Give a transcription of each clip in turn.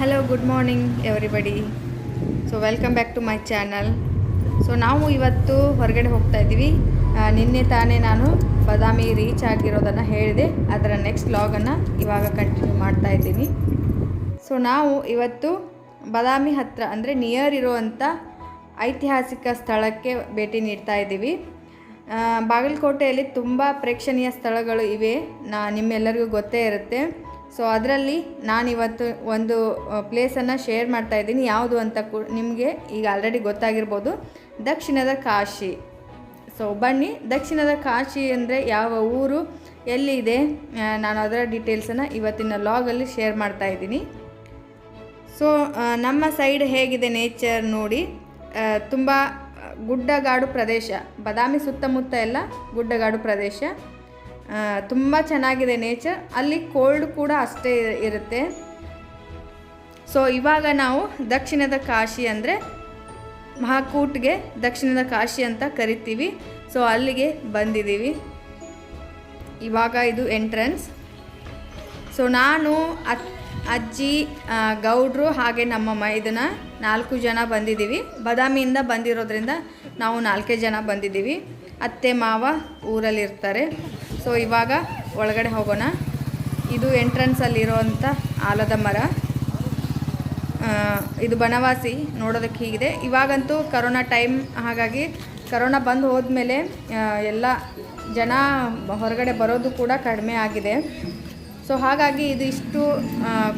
Hello good morning everybody so welcome back to my channel so ನಾವು ಇವತ್ತು ಹೊರಗಡೆ ಹೋಗ್ತಾ ಇದ್ದೀವಿ. ನಿನ್ನೆ ತಾನೇ ನಾನು ಬಾದಾಮಿ ರೀಚ್ ಆಗಿರೋದನ್ನು ಹೇಳಿದೆ. ಅದರ ನೆಕ್ಸ್ಟ್ ಲಾಗನ್ನು ಇವಾಗ ಕಂಟಿನ್ಯೂ ಮಾಡ್ತಾ ಇದ್ದೀನಿ. ಸೊ ನಾವು ಇವತ್ತು ಬದಾಮಿ ಹತ್ರ, ಅಂದರೆ ನಿಯರ್ ಇರುವಂಥ ಐತಿಹಾಸಿಕ ಸ್ಥಳಕ್ಕೆ ಭೇಟಿ ನೀಡ್ತಾ ಇದ್ದೀವಿ. ಬಾಗಲಕೋಟೆಯಲ್ಲಿ ತುಂಬ ಪ್ರೇಕ್ಷಣೀಯ ಸ್ಥಳಗಳು ಇವೆ. ನಾ, ನಿಮ್ಮೆಲ್ಲರಿಗೂ ಗೊತ್ತೇ ಇರುತ್ತೆ. ಸೊ ಅದರಲ್ಲಿ ನಾನಿವತ್ತು ಒಂದು ಪ್ಲೇಸನ್ನು ಶೇರ್ ಮಾಡ್ತಾ ಇದ್ದೀನಿ. ಯಾವುದು ಅಂತ ಕು, ನಿಮಗೆ ಈಗ ಆಲ್ರೆಡಿ ಗೊತ್ತಾಗಿರ್ಬೋದು. ದಕ್ಷಿಣದ ಕಾಶಿ. ಸೊ ಬನ್ನಿ. ದಕ್ಷಿಣದ ಕಾಶಿ ಅಂದರೆ ಯಾವ ಊರು, ಎಲ್ಲಿ ಇದೆ? ನಾನು ಅದರ ಡೀಟೇಲ್ಸನ್ನು ಇವತ್ತಿನ ಲಾಗಲ್ಲಿ ಶೇರ್ ಮಾಡ್ತಾ ಇದ್ದೀನಿ. ಸೊ ನಮ್ಮ ಸೈಡ್ ಹೇಗಿದೆ ನೇಚರ್ ನೋಡಿ. ತುಂಬ ಗುಡ್ಡಗಾಡು ಪ್ರದೇಶ. ಬದಾಮಿ ಸುತ್ತಮುತ್ತ ಎಲ್ಲ ಗುಡ್ಡಗಾಡು ಪ್ರದೇಶ. ತುಂಬ ಚೆನ್ನಾಗಿದೆ ನೇಚರ್ ಅಲ್ಲಿ ಕೋಲ್ಡ್ ಕೂಡ ಅಷ್ಟೇ ಇರುತ್ತೆ. ಸೊ ಇವಾಗ ನಾವು ದಕ್ಷಿಣದ ಕಾಶಿ ಅಂದರೆ ಮಹಾಕೂಟ್ಗೆ ದಕ್ಷಿಣದ ಕಾಶಿ ಅಂತ ಕರಿತೀವಿ. ಸೊ ಅಲ್ಲಿಗೆ ಬಂದಿದ್ದೀವಿ. ಇವಾಗ ಇದು ಎಂಟ್ರೆನ್ಸ್ ಸೊ ನಾನು ಅಜ್ಜಿ ಗೌಡ್ರು ಹಾಗೆ ನಮ್ಮ ಮೈದನ ನಾಲ್ಕು ಜನ ಬಂದಿದ್ದೀವಿ. ಬದಾಮಿಯಿಂದ ಬಂದಿರೋದ್ರಿಂದ ನಾವು ನಾಲ್ಕೇ ಜನ ಬಂದಿದ್ದೀವಿ. ಅತ್ತೆ, ಮಾವ ಊರಲ್ಲಿರ್ತಾರೆ. ಸೊ ಇವಾಗ ಒಳಗಡೆ ಹೋಗೋಣ. ಇದು ಎಂಟ್ರೆನ್ಸಲ್ಲಿರುವಂಥ ಆಲದ ಮರ. ಇದು ಬನವಾಸಿ, ನೋಡೋದಕ್ಕೆ ಹೀಗಿದೆ. ಇವಾಗಂತೂ ಕರೋನಾ ಟೈಮ್ ಹಾಗಾಗಿ ಕರೋನಾ ಬಂದು ಹೋದ್ಮೇಲೆ ಎಲ್ಲ ಜನ ಹೊರಗಡೆ ಬರೋದು ಕೂಡ ಕಡಿಮೆ ಆಗಿದೆ. ಸೊ ಹಾಗಾಗಿ ಇದು ಇಷ್ಟು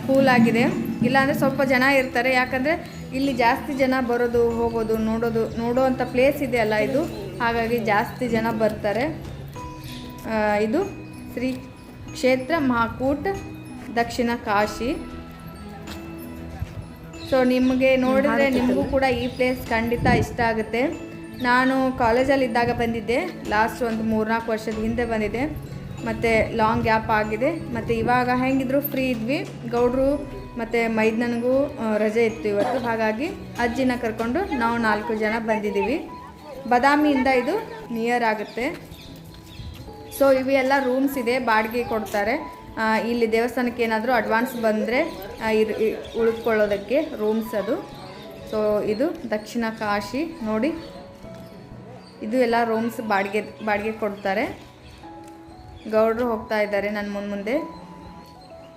ಕೂಲ್ ಆಗಿದೆ. ಇಲ್ಲಾಂದರೆ ಸ್ವಲ್ಪ ಜನ ಇರ್ತಾರೆ. ಯಾಕಂದರೆ ಇಲ್ಲಿ ಜಾಸ್ತಿ ಜನ ಬರೋದು, ಹೋಗೋದು, ನೋಡೋದು ನೋಡೋವಂಥ ಪ್ಲೇಸ್ ಇದೆಯಲ್ಲ ಇದು. ಹಾಗಾಗಿ ಜಾಸ್ತಿ ಜನ ಬರ್ತಾರೆ. ಇದು ಶ್ರೀ ಕ್ಷೇತ್ರ ಮಹಾಕೂಟ್ ದಕ್ಷಿಣ ಕಾಶಿ. ಸೊ ನಿಮಗೆ ನೋಡಿದ್ರೆ ನಿಮಗೂ ಕೂಡ ಈ ಪ್ಲೇಸ್ ಖಂಡಿತ ಇಷ್ಟ ಆಗುತ್ತೆ. ನಾನು ಕಾಲೇಜಲ್ಲಿ ಇದ್ದಾಗ ಬಂದಿದ್ದೆ. ಲಾಸ್ಟ್ ಒಂದು ಮೂರ್ನಾಲ್ಕು ವರ್ಷದ ಹಿಂದೆ ಬಂದಿದ್ದೆ ಮತ್ತು ಲಾಂಗ್ ಗ್ಯಾಪ್ ಆಗಿದೆ. ಮತ್ತು ಇವಾಗ ಹೆಂಗಿದ್ರು ಫ್ರೀ ಇದ್ವಿ. ಗೌಡ್ರು ಮತ್ತು ಮೈದ್ನನಿಗೂ ರಜೆ ಇತ್ತು ಇವತ್ತು. ಹಾಗಾಗಿ ಅಜ್ಜಿನ ಕರ್ಕೊಂಡು ನಾವು ನಾಲ್ಕು ಜನ ಬಂದಿದ್ದೀವಿ. ಬದಾಮಿಯಿಂದ ಇದು ನಿಯರ್ ಆಗುತ್ತೆ. ಸೊ ಇವೆಲ್ಲ ರೂಮ್ಸ್ ಇದೆ, ಬಾಡಿಗೆ ಕೊಡ್ತಾರೆ. ಇಲ್ಲಿ ದೇವಸ್ಥಾನಕ್ಕೆ ಏನಾದರೂ ಅಡ್ವಾನ್ಸ್ ಬಂದರೆ ಇರ್, ಇ- ಉಳ್ಕೊಳ್ಳೋದಕ್ಕೆ ರೂಮ್ಸ್ ಅದು. ಸೊ ಇದು ದಕ್ಷಿಣ ಕಾಶಿ, ನೋಡಿ. ಇದು ಎಲ್ಲ ರೂಮ್ಸ್ ಬಾಡಿಗೆ ಬಾಡಿಗೆ ಕೊಡ್ತಾರೆ. ಗೌಡ್ರು ಹೋಗ್ತಾ ಇದ್ದಾರೆ ನನ್ನ ಮುಂದೆ ಮುಂದೆ.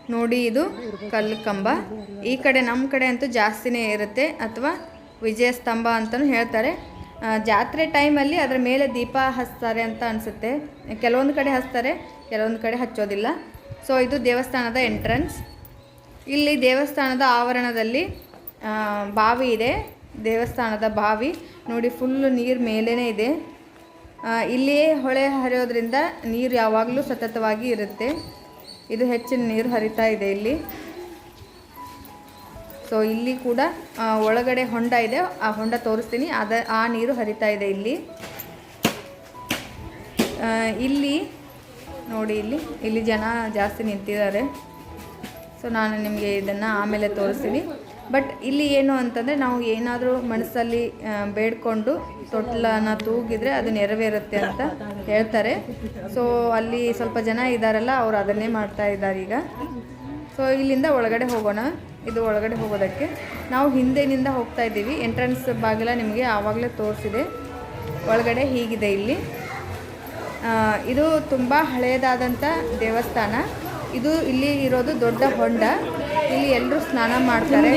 ನೋಡಿ ಇದು ಕಲ್ಲು ಕಂಬ ಈ ಕಡೆ ನಮ್ಮ ಕಡೆ ಅಂತೂ ಜಾಸ್ತಿನೇ ಇರುತ್ತೆ, ಅಥವಾ ವಿಜಯ ಸ್ತಂಭ ಅಂತಲೂ ಹೇಳ್ತಾರೆ. ಜಾತ್ರೆ ಟೈಮಲ್ಲಿ ಅದರ ಮೇಲೆ ದೀಪ ಹಚ್ತಾರೆ ಅಂತ ಅನಿಸುತ್ತೆ. ಕೆಲವೊಂದು ಕಡೆ ಹಚ್ತಾರೆ, ಕೆಲವೊಂದು ಕಡೆ ಹಚ್ಚೋದಿಲ್ಲ. ಸೊ ಇದು ದೇವಸ್ಥಾನದ ಎಂಟ್ರೆನ್ಸ್ ಇಲ್ಲಿ ದೇವಸ್ಥಾನದ ಆವರಣದಲ್ಲಿ ಬಾವಿ ಇದೆ. ದೇವಸ್ಥಾನದ ಬಾವಿ. ನೋಡಿ ಫುಲ್ಲು ನೀರು ಮೇಲೇ ಇದೆ. ಇಲ್ಲಿ ಹೊಳೆ ಹರಿಯೋದ್ರಿಂದ ನೀರು ಯಾವಾಗಲೂ ಸತತವಾಗಿ ಇರುತ್ತೆ. ಇದು ಹೆಚ್ಚಿನ ನೀರು ಹರಿತಾ ಇದೆ ಇಲ್ಲಿ. ಸೊ ಇಲ್ಲಿ ಕೂಡ ಒಳಗಡೆ ಹೊಂಡ ಇದೆ. ಆ ಹೊಂಡ ತೋರಿಸ್ತೀನಿ. ಅದ, ಆ ನೀರು ಹರಿತಾ ಇದೆ ಇಲ್ಲಿ. ಇಲ್ಲಿ, ನೋಡಿ ಇಲ್ಲಿ ಇಲ್ಲಿ ಜನ ಜಾಸ್ತಿ ನಿಂತಿದ್ದಾರೆ. ಸೊ ನಾನು ನಿಮಗೆ ಇದನ್ನು ಆಮೇಲೆ ತೋರಿಸ್ತೀನಿ. ಬಟ್ ಇಲ್ಲಿ ಏನು ಅಂತಂದರೆ, ನಾವು ಏನಾದರೂ ಮನಸ್ಸಲ್ಲಿ ಬೇಡ್ಕೊಂಡು ತೊಟ್ಲನ್ನು ತೂಗಿದ್ರೆ ಅದು ನೆರವೇರುತ್ತೆ ಅಂತ ಹೇಳ್ತಾರೆ. ಸೊ ಅಲ್ಲಿ ಸ್ವಲ್ಪ ಜನ ಇದ್ದಾರಲ್ಲ, ಅವರು ಅದನ್ನೇ ಮಾಡ್ತಾ ಇದ್ದಾರೆ ಈಗ. ಸೊ ಇಲ್ಲಿಂದ ಒಳಗಡೆ ಹೋಗೋಣ. ಇದು ಒಳಗಡೆ ಹೋಗೋದಕ್ಕೆ. ನಾವು ಹಿಂದೆನಿಂದ ಹೋಗ್ತಾ ಇದ್ದೀವಿ. ಎಂಟ್ರೆನ್ಸ್ ಬಾಗಿಲ ನಿಮಗೆ ಆವಾಗಲೇ ತೋರಿಸಿದೆ. ಒಳಗಡೆ ಹೀಗಿದೆ ಇಲ್ಲಿ. ಆ, ಇದು ತುಂಬ ಹಳೆಯದಾದಂಥ ದೇವಸ್ಥಾನ. ಇದು ಇಲ್ಲಿ ಇರೋದು ದೊಡ್ಡ ಹೊಂಡ. ಇಲ್ಲಿ ಎಲ್ಲರೂ ಸ್ನಾನ ಮಾಡ್ತಾರೆ.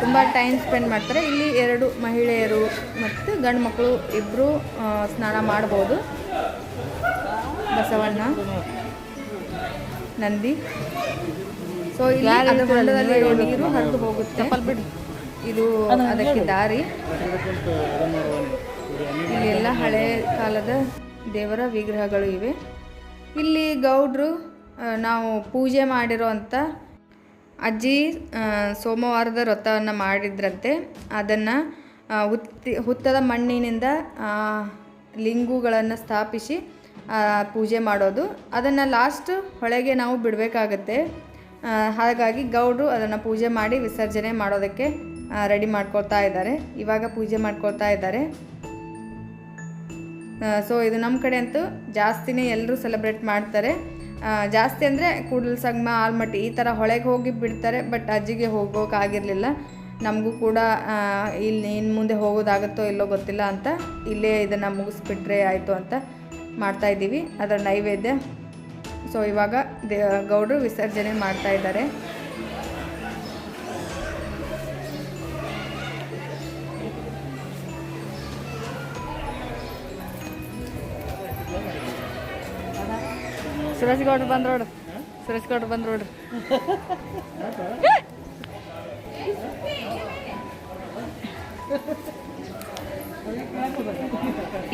ತುಂಬ ಟೈಮ್ ಸ್ಪೆಂಡ್ ಮಾಡ್ತಾರೆ. ಇಲ್ಲಿ ಎರಡು ಮಹಿಳೆಯರು ಮತ್ತು ಗಂಡು ಮಕ್ಕಳು ಇಬ್ಬರು ಸ್ನಾನ ಮಾಡ್ಬೋದು. ಬಸವಣ್ಣ ನಂದಿ. ಸೊ ಇಲ್ಲಿ ಅದರ ಹೊಂಡದಲ್ಲಿ ಇರೋ ನೀರು ಹರಿದು ಹೋಗುತ್ತೆ. ಇದು ಅದಕ್ಕೆ ದಾರಿ. ಇಲ್ಲಿ ಎಲ್ಲ ಹಳೆ ಕಾಲದ ದೇವರ ವಿಗ್ರಹಗಳು ಇವೆ. ಇಲ್ಲಿ ಗೌಡ್ರು ನಾವು ಪೂಜೆ ಮಾಡಿರುವಂಥ ಅಜ್ಜಿ ಸೋಮವಾರದ ವ್ರತವನ್ನು ಮಾಡಿದ್ರಂತೆ. ಅದನ್ನು ಹುತ್ತಿ ಹುತ್ತದ ಮಣ್ಣಿನಿಂದ ಲಿಂಗುಗಳನ್ನು ಸ್ಥಾಪಿಸಿ ಪೂಜೆ ಮಾಡೋದು. ಅದನ್ನು ಲಾಸ್ಟ್ ಹೊಳೆಗೆ ನಾವು ಬಿಡಬೇಕಾಗತ್ತೆ. ಹಾಗಾಗಿ ಗೌಡರು ಅದನ್ನು ಪೂಜೆ ಮಾಡಿ ವಿಸರ್ಜನೆ ಮಾಡೋದಕ್ಕೆ ರೆಡಿ ಮಾಡ್ಕೊಳ್ತಾ ಇದ್ದಾರೆ. ಇವಾಗ ಪೂಜೆ ಮಾಡ್ಕೊಳ್ತಾ ಇದ್ದಾರೆ. ಸೊ ಇದು ನಮ್ಮ ಕಡೆ ಅಂತೂ ಜಾಸ್ತಿನೇ ಎಲ್ಲರೂ ಸೆಲೆಬ್ರೇಟ್ ಮಾಡ್ತಾರೆ. ಜಾಸ್ತಿ ಅಂದರೆ ಕೂಡಲ ಸಂಗಮ, ಆಲ್ಮಟ್ಟಿ ಈ ಥರ ಹೊಳೆಗೆ ಹೋಗಿ ಬಿಡ್ತಾರೆ ಬಟ್ ಅಜ್ಜಿಗೆ ಹೋಗೋಕ್ಕಾಗಿರಲಿಲ್ಲ ನಮಗೂ ಕೂಡ ಇಲ್ಲಿ ಇನ್ನು ಮುಂದೆ ಹೋಗೋದಾಗುತ್ತೋ ಇಲ್ಲೋ ಗೊತ್ತಿಲ್ಲ ಅಂತ ಇಲ್ಲೇ ಇದನ್ನು ಮುಗಿಸ್ಬಿಟ್ರೆ ಆಯಿತು ಅಂತ ಮಾಡ್ತಾ ಇದ್ದೀವಿ. ಅದರ ನೈವೇದ್ಯ ಸೊ ಇವಾಗ ಗೌಡರು ವಿಸರ್ಜನೆ ಮಾಡ್ತಾ ಇದ್ದಾರೆ. ಸುರೇಶ್ ಗೌಡ್ರು ಬಂದ್ ನೋಡ್ರಿ ಸುರೇಶ್ ಗೌಡ್ರು ಬಂದ್ ನೋಡ್ರಿ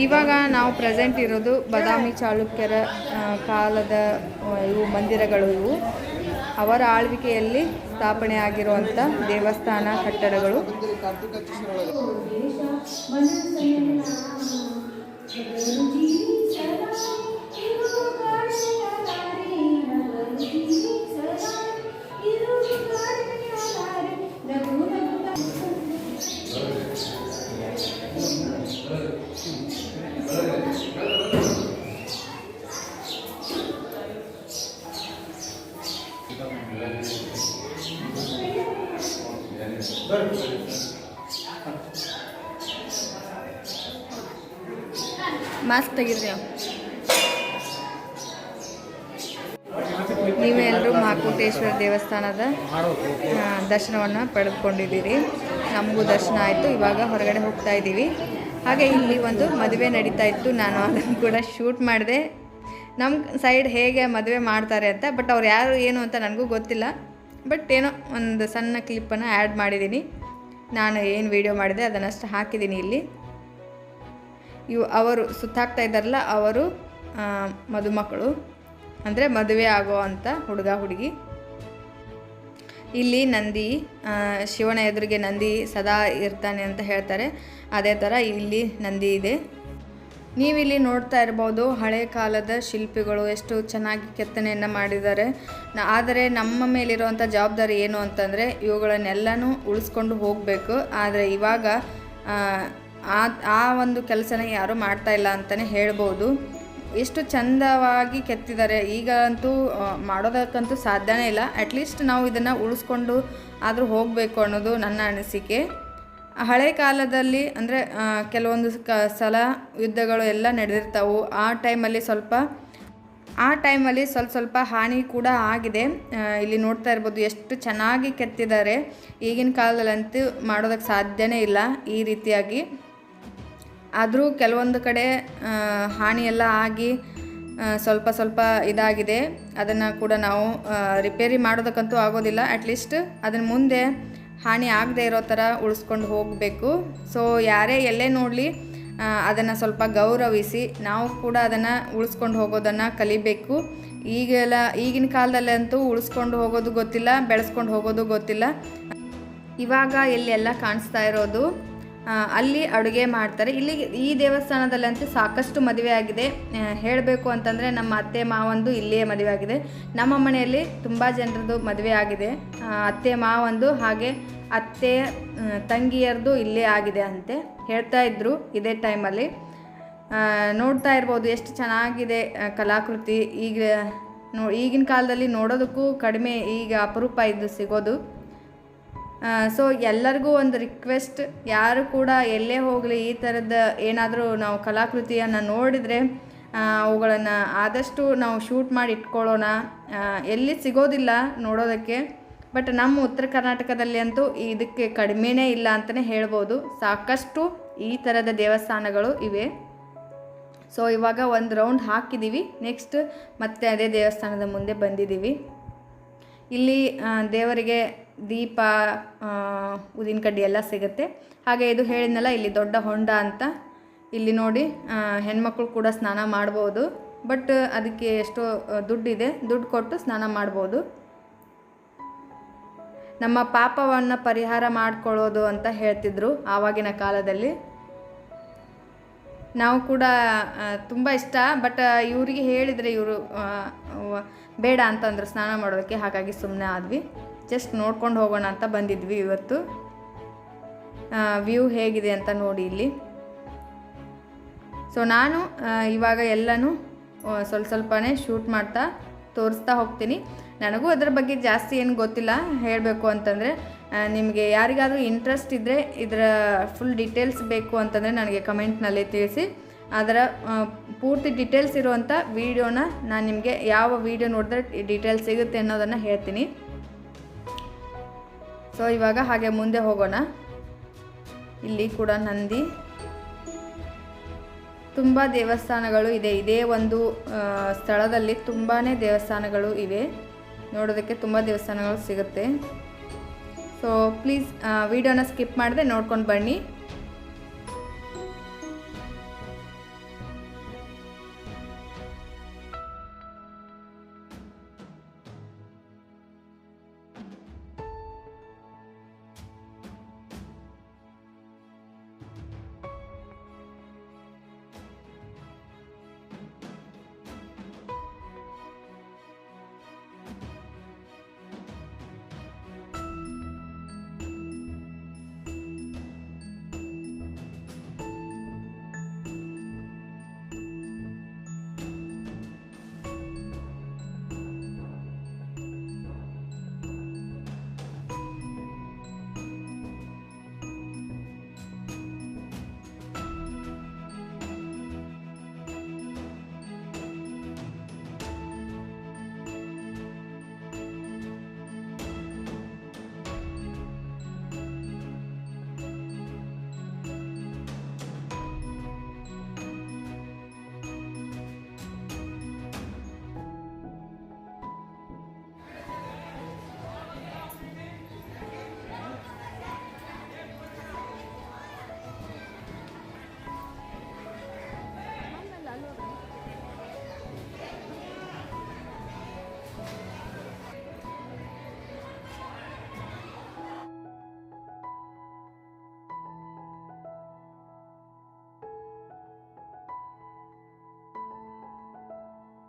ಇವಾಗ ನಾವು ಪ್ರೆಸೆಂಟ್ ಇರೋದು ಬದಾಮಿ ಚಾಲುಕ್ಯರ ಕಾಲದ ಇವು ಮಂದಿರಗಳು ಇವು. ಅವರ ಆಳ್ವಿಕೆಯಲ್ಲಿ ಸ್ಥಾಪನೆ ಆಗಿರುವಂಥ ದೇವಸ್ಥಾನ ಕಟ್ಟಡಗಳು. ಮಾಸ್ಕ್ ತೆಗಿದ್ರಿ. ನೀವೆಲ್ಲರೂ ಮಹಾಕೂಟೇಶ್ವರ ದೇವಸ್ಥಾನದ ದರ್ಶನವನ್ನು ಪಡೆದುಕೊಂಡಿದ್ದೀರಿ. ನಮಗೂ ದರ್ಶನ ಆಯಿತು. ಇವಾಗ ಹೊರಗಡೆ ಹೋಗ್ತಾ ಇದ್ದೀವಿ. ಹಾಗೆ ಇಲ್ಲಿ ಒಂದು ಮದುವೆ ನಡೀತಾ ಇತ್ತು. ನಾನು ಅದನ್ನು ಕೂಡ ಶೂಟ್ ಮಾಡಿದೆ. ನಮ್ಮ ಸೈಡ್ ಹೇಗೆ ಮದುವೆ ಮಾಡ್ತಾರೆ ಅಂತ, ಬಟ್ ಅವ್ರು ಯಾರು, ಏನು ಅಂತ ನನಗೂ ಗೊತ್ತಿಲ್ಲ. ಬಟ್ ಏನೋ ಒಂದು ಸಣ್ಣ ಕ್ಲಿಪ್ಪನ್ನು ಆ್ಯಡ್ ಮಾಡಿದ್ದೀನಿ. ನಾನು ಏನು ವೀಡಿಯೋ ಮಾಡಿದೆ ಅದನ್ನಷ್ಟು ಹಾಕಿದ್ದೀನಿ ಇಲ್ಲಿ. ಇವು ಅವರು ಸುತ್ತಾಕ್ತಾ ಇದ್ದಾರಲ್ಲ, ಅವರು ಮದುಮಕ್ಕಳು, ಅಂದರೆ ಮದುವೆ ಆಗೋ ಅಂಥ ಹುಡುಗ ಹುಡುಗಿ. ಇಲ್ಲಿ ನಂದಿ ಶಿವನ ಎದುರಿಗೆ ನಂದಿ ಸದಾ ಇರ್ತಾನೆ ಅಂತ ಹೇಳ್ತಾರೆ. ಅದೇ ಥರ ಇಲ್ಲಿ ನಂದಿ ಇದೆ. ನೀವಿಲ್ಲಿ ನೋಡ್ತಾ ಇರ್ಬೋದು ಹಳೆ ಕಾಲದ ಶಿಲ್ಪಿಗಳು ಎಷ್ಟು ಚೆನ್ನಾಗಿ ಕೆತ್ತನೆಯನ್ನು ಮಾಡಿದ್ದಾರೆ. ಆದರೆ ನಮ್ಮ ಮೇಲಿರುವಂಥ ಜವಾಬ್ದಾರಿ ಏನು ಅಂತಂದರೆ ಇವುಗಳನ್ನೆಲ್ಲನೂ ಉಳಿಸ್ಕೊಂಡು ಹೋಗಬೇಕು. ಆದರೆ ಇವಾಗ ಆ, ಆ ಒಂದು ಕೆಲಸನ ಯಾರೂ ಮಾಡ್ತಾ ಇಲ್ಲ ಅಂತಲೇ ಹೇಳ್ಬೋದು. ಎಷ್ಟು ಚಂದವಾಗಿ ಕೆತ್ತಿದ್ದಾರೆ ಈಗ ಅಂತೂ ಮಾಡೋದಕ್ಕಂತೂ ಸಾಧ್ಯನೇ ಇಲ್ಲ. ಅಟ್ಲೀಸ್ಟ್ ನಾವು ಇದನ್ನು ಉಳಿಸ್ಕೊಂಡು ಆದರೂ ಹೋಗಬೇಕು ಅನ್ನೋದು ನನ್ನ ಅನಿಸಿಕೆ. ಹಳೆ ಕಾಲದಲ್ಲಿ ಅಂದರೆ ಕೆಲವೊಂದು ಕ ಸಲ ಯುದ್ಧಗಳು ಎಲ್ಲ ನಡೆದಿರ್ತಾವು. ಆ ಟೈಮಲ್ಲಿ ಸ್ವಲ್ಪ ಆ ಟೈಮಲ್ಲಿ ಸ್ವಲ್ಪ ಸ್ವಲ್ಪ ಹಾನಿ ಕೂಡ ಆಗಿದೆ. ಇಲ್ಲಿ ನೋಡ್ತಾ ಇರ್ಬೋದು ಎಷ್ಟು ಚೆನ್ನಾಗಿ ಕೆತ್ತಿದ್ದಾರೆ. ಈಗಿನ ಕಾಲದಲ್ಲಂತೂ ಮಾಡೋದಕ್ಕೆ ಸಾಧ್ಯವೇ ಇಲ್ಲ ಈ ರೀತಿಯಾಗಿ. ಆದರೂ ಕೆಲವೊಂದು ಕಡೆ ಹಾನಿಯೆಲ್ಲ ಹಾನಿ ಆಗಿ ಸ್ವಲ್ಪ ಸ್ವಲ್ಪ ಇದಾಗಿದೆ. ಅದನ್ನು ಕೂಡ ನಾವು ರಿಪೇರಿ ಮಾಡೋದಕ್ಕಂತೂ ಆಗೋದಿಲ್ಲ. ಅಟ್ಲೀಸ್ಟ್ ಅದನ್ನು ಮುಂದೆ ಹಾನಿ ಆಗದೆ ಇರೋ ಥರ ಉಳಿಸ್ಕೊಂಡು ಹೋಗಬೇಕು. ಸೊ ಯಾರೇ ಎಲ್ಲೇ ನೋಡಲಿ ಅದನ್ನು ಸ್ವಲ್ಪ ಗೌರವಿಸಿ ನಾವು ಕೂಡ ಅದನ್ನು ಉಳಿಸ್ಕೊಂಡು ಹೋಗೋದನ್ನು ಕಲಿಬೇಕು. ಈಗೆಲ್ಲ, ಈಗಿನ ಕಾಲದಲ್ಲಂತೂ ಉಳಿಸ್ಕೊಂಡು ಹೋಗೋದು ಗೊತ್ತಿಲ್ಲ, ಬೆಳೆಸ್ಕೊಂಡು ಹೋಗೋದು ಗೊತ್ತಿಲ್ಲ. ಇವಾಗ ಇಲ್ಲೆಲ್ಲ ಕಾಣಿಸ್ತಾ ಇರೋದು ಅಲ್ಲಿ ಅಡುಗೆ ಮಾಡ್ತಾರೆ. ಇಲ್ಲಿ ಈ ದೇವಸ್ಥಾನದಲ್ಲಂತೂ ಸಾಕಷ್ಟು ಮದುವೆ ಆಗಿದೆ. ಹೇಳಬೇಕು ಅಂತಂದರೆ ನಮ್ಮ ಅತ್ತೆ, ಮಾವಂದು ಇಲ್ಲಿಯೇ ಮದುವೆ ಆಗಿದೆ. ನಮ್ಮ ಮನೆಯಲ್ಲಿ ತುಂಬ ಜನರದ್ದು ಮದುವೆ ಆಗಿದೆ. ಅತ್ತೆ, ಮಾವಂದು ಹಾಗೆ ಅತ್ತೆ ತಂಗಿಯರದು ಇಲ್ಲೇ ಆಗಿದೆ ಅಂತೆ ಹೇಳ್ತಾ ಇದ್ದರು ಇದೇ ಟೈಮಲ್ಲಿ ನೋಡ್ತಾ ಇರ್ಬೋದು ಎಷ್ಟು ಚೆನ್ನಾಗಿದೆ ಕಲಾಕೃತಿ. ಈಗ ಈಗಿನ ಕಾಲದಲ್ಲಿ ನೋಡೋದಕ್ಕೂ ಕಡಿಮೆ ಈಗ ಅಪರೂಪ ಇದು ಸಿಗೋದು. ಸೊ ಎಲ್ಲರಿಗೂ ಒಂದು ರಿಕ್ವೆಸ್ಟ್ ಯಾರು ಕೂಡ ಎಲ್ಲೇ ಹೋಗಲಿ ಈ ಥರದ ಏನಾದರೂ ನಾವು ಕಲಾಕೃತಿಯನ್ನು ನೋಡಿದರೆ ಅವುಗಳನ್ನು ಆದಷ್ಟು ನಾವು ಶೂಟ್ ಮಾಡಿ ಇಟ್ಕೊಳ್ಳೋಣ. ಎಲ್ಲಿ ಸಿಗೋದಿಲ್ಲ ನೋಡೋದಕ್ಕೆ ಬಟ್ ನಮ್ಮ ಉತ್ತರ ಕರ್ನಾಟಕದಲ್ಲಿ ಅಂತೂ ಇದಕ್ಕೆ ಕಡಿಮೆನೇ ಇಲ್ಲ ಅಂತಲೇ ಹೇಳ್ಬೋದು. ಸಾಕಷ್ಟು ಈ ಥರದ ದೇವಸ್ಥಾನಗಳು ಇವೆ. ಸೊ ಇವಾಗ ಒಂದು ರೌಂಡ್ ಹಾಕಿದ್ದೀವಿ ನೆಕ್ಸ್ಟ್ ಮತ್ತೆ ಅದೇ ದೇವಸ್ಥಾನದ ಮುಂದೆ ಬಂದಿದ್ದೀವಿ ಇಲ್ಲಿ ದೇವರಿಗೆ ದೀಪ ಉದಿನ ಕಡ್ಡಿ ಎಲ್ಲ ಸಿಗುತ್ತೆ. ಹಾಗೆ ಇದು ಹೇಳಿದ್ನಲ್ಲ, ಇಲ್ಲಿ ದೊಡ್ಡ ಹೊಂಡ ಅಂತ. ಇಲ್ಲಿ ನೋಡಿ ಹೆಣ್ಮಕ್ಳು ಕೂಡ ಸ್ನಾನ ಮಾಡ್ಬೋದು. ಬಟ್ ಅದಕ್ಕೆ ಎಷ್ಟೋ ದುಡ್ಡಿದೆ. ದುಡ್ಡು ಕೊಟ್ಟು ಸ್ನಾನ ಮಾಡ್ಬೋದು. ನಮ್ಮ ಪಾಪವನ್ನು ಪರಿಹಾರ ಮಾಡಿಕೊಳ್ಳೋದು ಅಂತ ಹೇಳ್ತಿದ್ರು ಆವಾಗಿನ ಕಾಲದಲ್ಲಿ. ನಾವು ಕೂಡ ತುಂಬ ಇಷ್ಟ. ಬಟ್ ಇವರಿಗೆ ಹೇಳಿದರೆ ಇವರು ಬೇಡ ಅಂತಂದ್ರು ಸ್ನಾನ ಮಾಡೋದಕ್ಕೆ. ಹಾಗಾಗಿ ಸುಮ್ಮನೆ ಆದ್ವಿ. ಜಸ್ಟ್ ನೋಡ್ಕೊಂಡು ಹೋಗೋಣ ಅಂತ ಬಂದಿದ್ವಿ ಇವತ್ತು. ವ್ಯೂ ಹೇಗಿದೆ ಅಂತ ನೋಡಿ ಇಲ್ಲಿ. ಸೊ ನಾನು ಇವಾಗ ಎಲ್ಲನೂ ಸ್ವಲ್ಪ ಸ್ವಲ್ಪನೇ ಶೂಟ್ ಮಾಡ್ತಾ ತೋರಿಸ್ತಾ ಹೋಗ್ತೀನಿ. ನನಗೂ ಅದರ ಬಗ್ಗೆ ಜಾಸ್ತಿ ಏನು ಗೊತ್ತಿಲ್ಲ. ಹೇಳಬೇಕು ಅಂತಂದರೆ ನಿಮಗೆ ಯಾರಿಗಾದರೂ ಇಂಟ್ರೆಸ್ಟ್ ಇದ್ದರೆ ಇದರ ಫುಲ್ ಡೀಟೇಲ್ಸ್ ಬೇಕು ಅಂತಂದರೆ ನನಗೆ ಕಮೆಂಟ್ನಲ್ಲಿ ತಿಳಿಸಿ. ಅದರ ಪೂರ್ತಿ ಡೀಟೇಲ್ಸ್ ಇರುವಂಥ ವೀಡಿಯೋನ ನಾನು ನಿಮಗೆ ಯಾವ ವೀಡಿಯೋ ನೋಡಿದ್ರೆ ಡೀಟೇಲ್ಸ್ ಸಿಗುತ್ತೆ ಅನ್ನೋದನ್ನು ಹೇಳ್ತೀನಿ. ಸೊ ಇವಾಗ ಹಾಗೆ ಮುಂದೆ ಹೋಗೋಣ. ಇಲ್ಲಿ ಕೂಡ ನಂದಿ. ತುಂಬ ದೇವಸ್ಥಾನಗಳು ಇದೆ. ಇದೇ ಒಂದು ಸ್ಥಳದಲ್ಲಿ ತುಂಬಾ ದೇವಸ್ಥಾನಗಳು ಇವೆ. ನೋಡೋದಕ್ಕೆ ತುಂಬ ದೇವಸ್ಥಾನಗಳು ಸಿಗುತ್ತೆ. ಸೊ ಪ್ಲೀಸ್ ವಿಡಿಯೋನ ಸ್ಕಿಪ್ ಮಾಡದೆ ನೋಡ್ಕೊಂಡು ಬನ್ನಿ.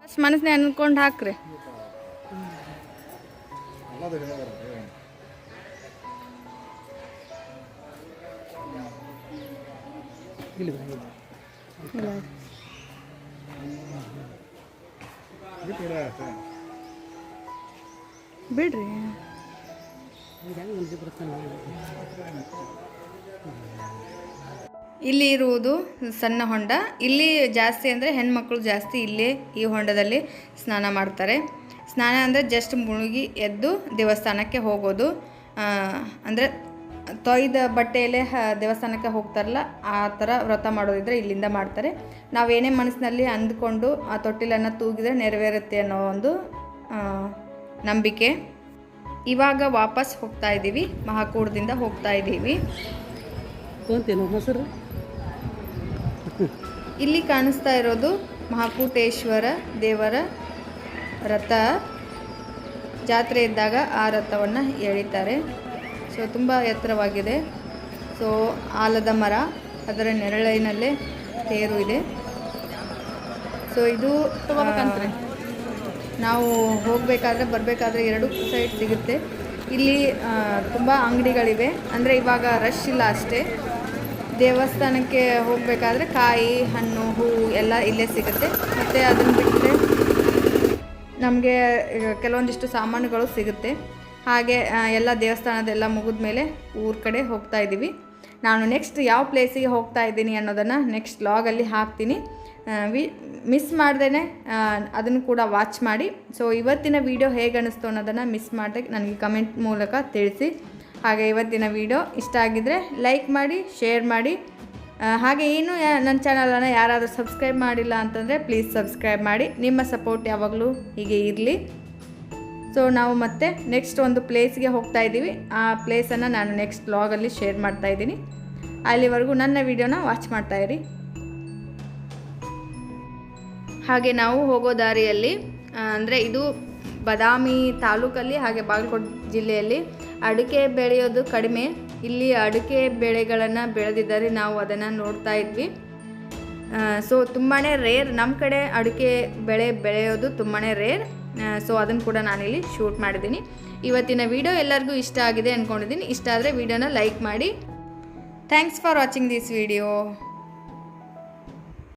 ಫಸ್ಟ್ ಮನಸ್ಸಿನ ಅನ್ಕೊಂಡು ಹಾಕ್ರಿ. ಬಿಡ್ರಿ ಬರ್ತಾನೆ. ಇಲ್ಲಿ ಇರುವುದು ಸಣ್ಣ ಹೊಂಡ. ಇಲ್ಲಿ ಜಾಸ್ತಿ ಅಂದರೆ ಹೆಣ್ಮಕ್ಳು ಜಾಸ್ತಿ ಇಲ್ಲೇ ಈ ಹೊಂಡದಲ್ಲಿ ಸ್ನಾನ ಮಾಡ್ತಾರೆ. ಸ್ನಾನ ಅಂದರೆ ಜಸ್ಟ್ ಮುಳುಗಿ ಎದ್ದು ದೇವಸ್ಥಾನಕ್ಕೆ ಹೋಗೋದು. ಅಂದರೆ ತೊಯ್ದ ಬಟ್ಟೆಯಲ್ಲೇ ದೇವಸ್ಥಾನಕ್ಕೆ ಹೋಗ್ತಾರಲ್ಲ, ಆ ಥರ ವ್ರತ ಮಾಡೋದಿದ್ರೆ ಇಲ್ಲಿಂದ ಮಾಡ್ತಾರೆ. ನಾವೇನೇ ಮನಸ್ಸಿನಲ್ಲಿ ಅಂದ್ಕೊಂಡು ಆ ತೊಟ್ಟಿಲನ್ನು ತೂಗಿದ್ರೆ ನೆರವೇರುತ್ತೆ ಅನ್ನೋ ಒಂದು ನಂಬಿಕೆ. ಇವಾಗ ವಾಪಸ್ ಹೋಗ್ತಾ ಇದ್ದೀವಿ ಮಹಾಕೂಡದಿಂದ ಹೋಗ್ತಾ ಇದ್ದೀವಿ ಮೊಸರು ಇಲ್ಲಿ ಕಾಣಿಸ್ತಾ ಇರೋದು ಮಹಾಕೂಟೇಶ್ವರ ದೇವರ ರಥ. ಜಾತ್ರೆ ಇದ್ದಾಗ ಆ ರಥವನ್ನು ಎಳಿತಾರೆ. ಸೊ ತುಂಬ ಎತ್ತರವಾಗಿದೆ. ಸೊ ಆಲದ ಮರ ಅದರ ನೆರಳಿನಲ್ಲೇ ತೇರು ಇದೆ. ಸೊ ಇದು ನಾವು ಹೋಗಬೇಕಾದ್ರೆ ಬರಬೇಕಾದ್ರೆ ಎರಡು ಸೈಡ್ ಸಿಗುತ್ತೆ. ಇಲ್ಲಿ ತುಂಬ ಅಂಗಡಿಗಳಿವೆ. ಅಂದರೆ ಇವಾಗ ರಶ್ ಇಲ್ಲ ಅಷ್ಟೇ. ದೇವಸ್ಥಾನಕ್ಕೆ ಹೋಗಬೇಕಾದ್ರೆ ಕಾಯಿ, ಹಣ್ಣು, ಹೂವು ಎಲ್ಲ ಇಲ್ಲೇ ಸಿಗುತ್ತೆ. ಮತ್ತು ಅದನ್ನು ಬಿಟ್ಟರೆ ನಮಗೆ ಕೆಲವೊಂದಿಷ್ಟು ಸಾಮಾನುಗಳು ಸಿಗುತ್ತೆ. ಹಾಗೆ ಎಲ್ಲ ದೇವಸ್ಥಾನದೆಲ್ಲ ಮುಗಿದ ಮೇಲೆ ಊರ ಕಡೆ ಹೋಗ್ತಾ ಇದ್ದೀವಿ. ನಾನು ನೆಕ್ಸ್ಟ್ ಯಾವ ಪ್ಲೇಸಿಗೆ ಹೋಗ್ತಾ ಇದ್ದೀನಿ ಅನ್ನೋದನ್ನು ನೆಕ್ಸ್ಟ್ ಲಾಗಲ್ಲಿ ಹಾಕ್ತೀನಿ. ವಿ ಮಿಸ್ ಮಾಡ್ದೇ ಅದನ್ನು ಕೂಡ ವಾಚ್ ಮಾಡಿ. ಸೊ ಇವತ್ತಿನ ವಿಡಿಯೋ ಹೇಗೆ ಅನ್ನಿಸ್ತು ಅನ್ನೋದನ್ನು ಮಿಸ್ ಮಾಡದೆ, ನನಗೆ ಕಮೆಂಟ್ ಮೂಲಕ ತಿಳಿಸಿ. ಹಾಗೆ ಇವತ್ತಿನ ವಿಡಿಯೋ ಇಷ್ಟ ಆಗಿದ್ದರೆ ಲೈಕ್ ಮಾಡಿ ಶೇರ್ ಮಾಡಿ. ಹಾಗೆ ಏನು ನನ್ನ ಚಾನಲನ್ನು ಯಾರಾದರೂ ಸಬ್ಸ್ಕ್ರೈಬ್ ಮಾಡಿಲ್ಲ ಅಂತಂದರೆ ಪ್ಲೀಸ್ ಸಬ್ಸ್ಕ್ರೈಬ್ ಮಾಡಿ. ನಿಮ್ಮ ಸಪೋರ್ಟ್ ಯಾವಾಗಲೂ ಹೀಗೆ ಇರಲಿ. ಸೊ ನಾವು ಮತ್ತೆ ನೆಕ್ಸ್ಟ್ ಒಂದು ಪ್ಲೇಸ್ಗೆ ಹೋಗ್ತಾ ಇದ್ದೀವಿ. ಆ ಪ್ಲೇಸನ್ನು ನಾನು ನೆಕ್ಸ್ಟ್ ಬ್ಲಾಗಲ್ಲಿ ಶೇರ್ ಮಾಡ್ತಾ ಇದ್ದೀನಿ. ಅಲ್ಲಿವರೆಗೂ ನನ್ನ ವಿಡಿಯೋನ ವಾಚ್ ಮಾಡ್ತಾ ಇರಿ. ಹಾಗೆ ನಾವು ಹೋಗೋ ದಾರಿಯಲ್ಲಿ ಅಂದರೆ ಇದು ಬದಾಮಿ ತಾಲೂಕಲ್ಲಿ ಹಾಗೆ ಬಾಗಲಕೋಟೆ ಜಿಲ್ಲೆಯಲ್ಲಿ ಅಡಿಕೆ ಬೆಳೆಯೋದು ಕಡಿಮೆ. ಇಲ್ಲಿ ಅಡಿಕೆ ಬೆಳೆಗಳನ್ನು ಬೆಳೆದಿದ್ದಾರೆ. ನಾವು ಅದನ್ನು ನೋಡ್ತಾ ಇದ್ವಿ. ಸೊ ತುಂಬಾ ರೇರ್ ನಮ್ಮ ಕಡೆ ಅಡಿಕೆ ಬೆಳೆ ಬೆಳೆಯೋದು ತುಂಬಾ ರೇರ್ ಸೊ ಅದನ್ನು ಕೂಡ ನಾನಿಲ್ಲಿ ಶೂಟ್ ಮಾಡಿದ್ದೀನಿ. ಇವತ್ತಿನ ವಿಡಿಯೋ ಎಲ್ಲರಿಗೂ ಇಷ್ಟ ಆಗಿದೆ ಅಂದ್ಕೊಂಡಿದ್ದೀನಿ ಇಷ್ಟ ಆದರೆ ವಿಡಿಯೋನ ಲೈಕ್ ಮಾಡಿ. Thanks for watching this video